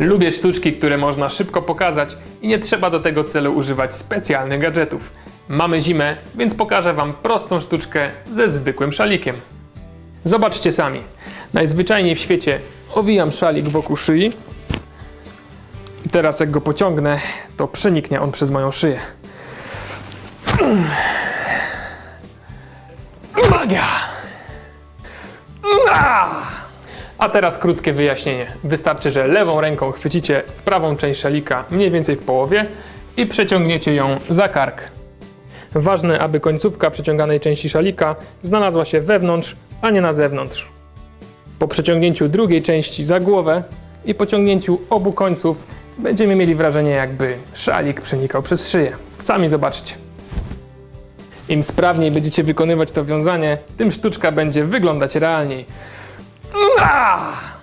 Lubię sztuczki, które można szybko pokazać i nie trzeba do tego celu używać specjalnych gadżetów. Mamy zimę, więc pokażę Wam prostą sztuczkę ze zwykłym szalikiem. Zobaczcie sami. Najzwyczajniej w świecie owijam szalik wokół szyi. I teraz jak go pociągnę, to przeniknie on przez moją szyję. Magia! A teraz krótkie wyjaśnienie. Wystarczy, że lewą ręką chwycicie prawą część szalika mniej więcej w połowie i przeciągniecie ją za kark. Ważne, aby końcówka przeciąganej części szalika znalazła się wewnątrz, a nie na zewnątrz. Po przeciągnięciu drugiej części za głowę i pociągnięciu obu końców będziemy mieli wrażenie, jakby szalik przenikał przez szyję. Sami zobaczcie. Im sprawniej będziecie wykonywać to wiązanie, tym sztuczka będzie wyglądać realniej. Ah!